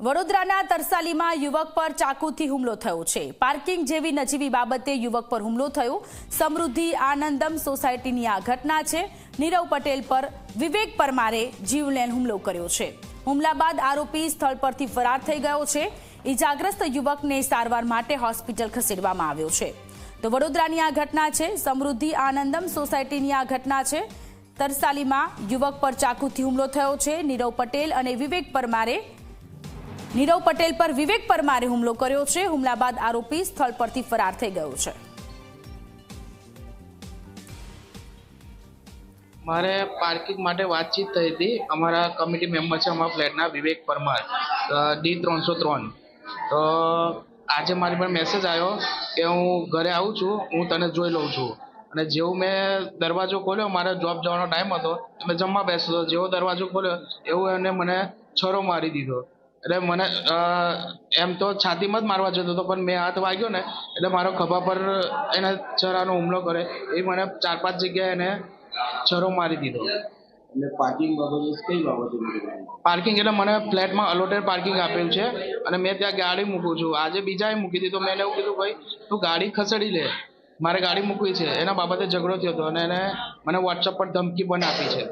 વડોદરાના તરસાલીમાં યુવક પર ચાકુથી હુમલો થયો છે. પાર્કિંગ જેવી નજીવી બાબતે યુવક પર હુમલો થયો. સમૃદ્ધિ આનંદમ સોસાયટીની આ ઘટના છે. નીરવ પટેલ પર વિવેક પરમારે જીવલેણ હુમલો કર્યો છે. હુમલા બાદ આરોપી સ્થળ પરથી ફરાર થઈ ગયો છે. ઇજાગ્રસ્ત યુવકને સારવાર માટે હોસ્પિટલ ખસેડવામાં આવ્યો છે. તો વડોદરાની આ ઘટના છે. સમૃદ્ધિ આનંદમ સોસાયટીની આ ઘટના છે. તરસાલીમાં યુવક પર ચાકુથી હુમલો થયો છે. નીરવ પટેલ અને વિવેક પરમારે નીરવ પટેલ પર વિવેક પરમારે હુમલો કર્યો છે. હુમલા બાદ આરોપી સ્થળ પરથી ફરાર થઈ ગયો છે. મારે પાર્કિંગ માટે વાતચીત થઈ હતી. અમારા કમિટી મેમ્બર છે અમારા ફ્લેટના વિવેક પરમાર ડી ત્રણસો ત્રણ. તો આજે મારી પર મેસેજ આવ્યો કે હું ઘરે આવું છું, હું તને જોઈ લઉં છું. અને જેવું મેં દરવાજો ખોલ્યો, મારે જોબ જવાનો ટાઈમ હતો મેં જમવા બેસતો જેવો દરવાજો ખોલ્યો, એવું એને મને છરો મારી દીધો. એટલે મને એમ તો છાતીમાં જ મારવા જતો હતો પણ મેં હાથ વાગ્યો ને એટલે મારો ખભા પર એને છરાનો હુમલો કરે એ મને ચાર પાંચ જગ્યાએ એને છરો મારી દીધો. એટલે પાર્કિંગ બાબતે કઈ બાબતે પાર્કિંગ એટલે મને ફ્લેટમાં અલોટેડ પાર્કિંગ આપેલું છે અને મેં ત્યાં ગાડી મૂકું છું. આજે બીજાએ મૂકી દીધો મેં એને એવું કીધું ભાઈ તું ગાડી ખસેડી લે. મારે ગાડી મૂકવી છે. એના બાબતે ઝઘડો થયો હતો અને એને મને વોટ્સઅપ પર ધમકી પણ આપી છે.